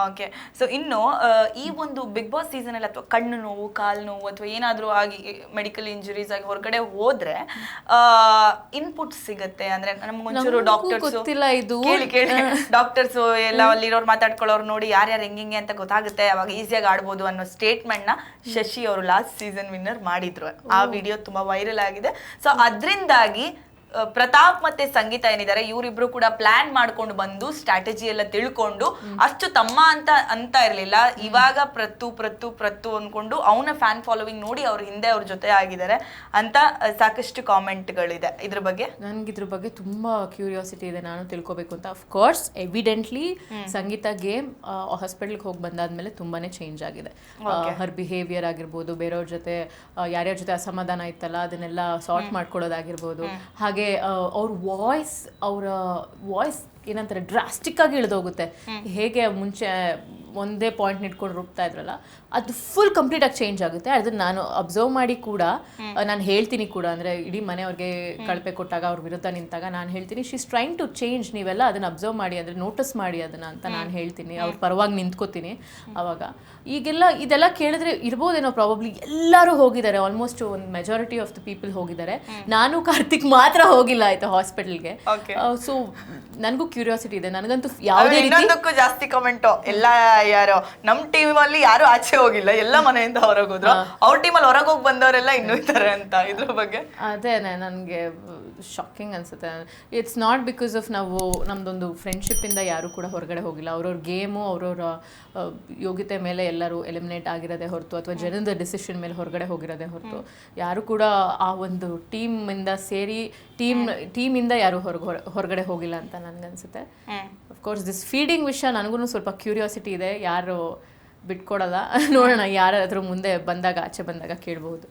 Okay so ಇನ್ನು ಆ, ಈ ಒಂದು ಬಿಗ್ ಬಾಸ್ ಸೀಸನ್ ಅಲ್ಲಿ ಅಥವಾ ಕಣ್ಣು ನೋವು ಕಾಲು ನೋವು ಅಥವಾ ಏನಾದರೂ ಆಗಿ ಮೆಡಿಕಲ್ ಇಂಜುರೀಸ್ ಆಗಿ ಹೊರಗಡೆ ಹೋದ್ರೆ ಇನ್ಪುಟ್ ಸಿಗುತ್ತೆ. ಅಂದ್ರೆ ನಮ್ಗೊಂಚೂರು ನಮ್ಗೂ ಡಾಕ್ಟರ್ಸ್ ಗೊತ್ತಿಲ್ಲ ಇದು. ಕೇಳಿ ಕೇಳಿ. ಡಾಕ್ಟರ್ಸ್ ಎಲ್ಲ ಅಲ್ಲಿರೋರು ಮಾತಾಡ್ಕೊಳ್ಳೋರು ನೋಡಿ ಯಾರ್ಯಾರು ಹೆಂಗಿಂಗೆ ಅಂತ ಗೊತ್ತಾಗುತ್ತೆ. ಅವಾಗ ಈಸಿಯಾಗಿ ಆಡ್ಬೋದು ಅನ್ನೋ ಸ್ಟೇಟ್ಮೆಂಟ್ನ ಶಶಿ ಅವರು ಲಾಸ್ಟ್ ಸೀಸನ್ ವಿನ್ನರ್ ಮಾಡಿದ್ರು. ಆ ವಿಡಿಯೋ ತುಂಬಾ ವೈರಲ್ ಆಗಿದೆ. ಸೊ ಅದರಿಂದಾಗಿ ಪ್ರತಾಪ್ ಮತ್ತೆ ಸಂಗೀತ ಏನಿದ್ದಾರೆ ಇವರಿಬ್ರು ಕೂಡ ಪ್ಲಾನ್ ಮಾಡ್ಕೊಂಡು ಬಂದು ಸ್ಟ್ರಾಟಜಿ ಎಲ್ಲ ತಿಳ್ಕೊಂಡು ಅಷ್ಟು ತಮ್ಮ ಅಂತ ಅಂತ ಇರ್ಲಿಲ್ಲ. ಇವಾಗ ಪ್ರತ್ತು ಪ್ರತ್ತು ಪ್ರತ್ತು ಅನ್ಕೊಂಡು ಅವನ ಫ್ಯಾನ್ ಫಾಲೋವಿಂಗ್ ನೋಡಿ ಅವ್ರ ಹಿಂದೆ ಅವ್ರ ಜೊತೆ ಆಗಿದ್ದಾರೆ ಅಂತ ಸಾಕಷ್ಟು ಸಾಕಷ್ಟು ಕಾಮೆಂಟ್ಗಳಿದೆ ಇದ್ರ ಬಗ್ಗೆ? ನನ್ಗೆ ಇದ್ರ ಬಗ್ಗೆ ತುಂಬಾ ಕ್ಯೂರಿಯಾಸಿಟಿ ಇದೆ ನಾನು ತಿಳ್ಕೊಬೇಕು ಅಂತ. ಕೋರ್ಸ್ ಎವಿಡೆಂಟ್ಲಿ ಸಂಗೀತ ಗೇಮ್ ಹಾಸ್ಪಿಟಲ್ಗೆ ಹೋಗಿ ಬಂದಾದ್ಮೇಲೆ ತುಂಬಾನೇ ಚೇಂಜ್ ಆಗಿದೆ. ಹರ್ ಬಿಹೇವಿಯರ್ ಆಗಿರ್ಬೋದು ಬೇರೆಯವ್ರ ಜೊತೆ ಯಾರ್ಯಾರ ಜೊತೆ ಅಸಮಾಧಾನ ಇತ್ತಲ್ಲ ಅದನ್ನೆಲ್ಲ ಸಾರ್ಟ್ ಮಾಡ್ಕೊಳ್ಳೋದಾಗಿರ್ಬೋದು. ಹಾಗೆ ಅವ್ರ ವಾಯ್ಸ್ ಅವರ ವಾಯ್ಸ್ ಏನಂತಾರೆ ಡ್ರಾಸ್ಟಿಕ್ ಆಗಿ ಇಳಿದೋಗುತ್ತೆ. ಹೇಗೆ ಮುಂಚೆ ಒಂದೇ ಪಾಯಿಂಟ್ ಇಟ್ಕೊಂಡು ರುಬ್ತಾ ಇದ್ರಲ್ಲ ಅದು ಫುಲ್ ಕಂಪ್ಲೀಟ್ ಆಗಿ ಚೇಂಜ್ ಆಗುತ್ತೆ. ಅದನ್ನ ನಾನು ಅಬ್ಸರ್ವ್ ಮಾಡಿ ಕೂಡ ನಾನು ಹೇಳ್ತೀನಿ ಕೂಡ ಅಂದ್ರೆ ಇಡೀ ಮನೆಯವ್ರಿಗೆ ಕಳಪೆ ಕೊಟ್ಟಾಗ ಅವ್ರ ವಿರುದ್ಧ ನಿಂತಾಗ ನಾನು ಹೇಳ್ತೀನಿ ಶೀಸ್ ಟ್ರೈಂಗ್ ಟು ಚೇಂಜ್ ನೀವೆಲ್ಲ ಅದನ್ನ ಅಬ್ಸರ್ವ್ ಮಾಡಿ ಅಂದ್ರೆ ನೋಟಿಸ್ ಮಾಡಿ ಅದನ್ನ ಅಂತ ನಾನು ಹೇಳ್ತೀನಿ. ಅವ್ರ ಪರವಾಗಿ ನಿಂತ್ಕೋತೀನಿ ಅವಾಗ. ಈಗೆಲ್ಲ ಇದೆಲ್ಲ ಕೇಳಿದ್ರೆ ಇರ್ಬೋದೇನೋ ಪ್ರಾಬಬ್ಲಿ ಎಲ್ಲರೂ ಹೋಗಿದ್ದಾರೆ ಆಲ್ಮೋಸ್ಟ್ ಒಂದು ಮೆಜಾರಿಟಿ ಆಫ್ ದ ಪೀಪಲ್ ಹೋಗಿದ್ದಾರೆ. ನಾನು ಕಾರ್ತಿಕ್ ಮಾತ್ರ ಹೋಗಿಲ್ಲ ಆಯ್ತಾ ಹಾಸ್ಪಿಟಲ್ಗೆ. ಸೊ ನನಗೂ ಕ್ಯೂರಿಯಾಸಿಟಿ ಇದೆ ನನಗಂತೂ ಯಾವುದೇ ರೀತಿ ಜಾಸ್ತಿ ಕಮೆಂಟ್ ಎಲ್ಲ ಯಾರು? ನಮ್ ಟೀಮ್ ಅಲ್ಲಿ ಯಾರು ಆಚೆ ಹೋಗಿಲ್ಲ. ಎಲ್ಲ ಮನೆಯಿಂದ ಹೊರಗೆ ಅವ್ರ ಅವ್ರ ಅಲ್ಲಿ ಹೊರಗೆ ಹೋಗಿ ಬಂದವರೆಲ್ಲ ಇನ್ನೂ ಇದ್ದಾರೆ ಅಂತ ಇದ್ರ ಬಗ್ಗೆ. ಅದೇನೆ ನನಗೆ ಶಾಕಿಂಗ್ ಅನ್ಸುತ್ತೆ. ಇಟ್ಸ್ ನಾಟ್ ಬಿಕಾಸ್ ಆಫ್ ನಾವು ಫ್ರೆಂಡ್ಶಿಪ್ ಇಂದ ಯಾರು ಕೂಡ ಹೊರಗಡೆ ಹೋಗಿಲ್ಲ. ಅವ್ರವ್ರ ಗೇಮು ಅವ್ರವ್ರ ಯೋಗ್ಯತೆ ಮೇಲೆ ಎಲ್ಲರೂ ಎಲಿಮಿನೇಟ್ ಆಗಿರೋದೇ ಹೊರತು ಅಥವಾ ಜನದ ಡಿಸಿಷನ್ ಮೇಲೆ ಹೊರಗಡೆ ಹೋಗಿರೋದೇ ಹೊರತು ಯಾರು ಕೂಡ ಆ ಒಂದು ಟೀಮ್ ಇಂದ ಸೇರಿ ಟೀಮ್ ಟೀಮ್ ಇಂದ ಯಾರು ಹೊರಗೆ ಹೊರಗಡೆ ಹೋಗಿಲ್ಲ ಅಂತ ನನಗನ್ಸುತ್ತೆ. ಅಫ್ಕೋರ್ಸ್ ದಿಸ್ ಫೀಡಿಂಗ್ ವಿಷಯ ನನಗೂ ಸ್ವಲ್ಪ ಕ್ಯೂರಿಯಾಸಿಟಿ ಇದೆ. ಯಾರು ಬಿಟ್ಕೊಡಲ್ಲ. ನೋಡೋಣ ಯಾರಾದ್ರೂ ಮುಂದೆ ಬಂದಾಗ ಆಚೆ ಬಂದಾಗ ಕೇಳ್ಬೋದು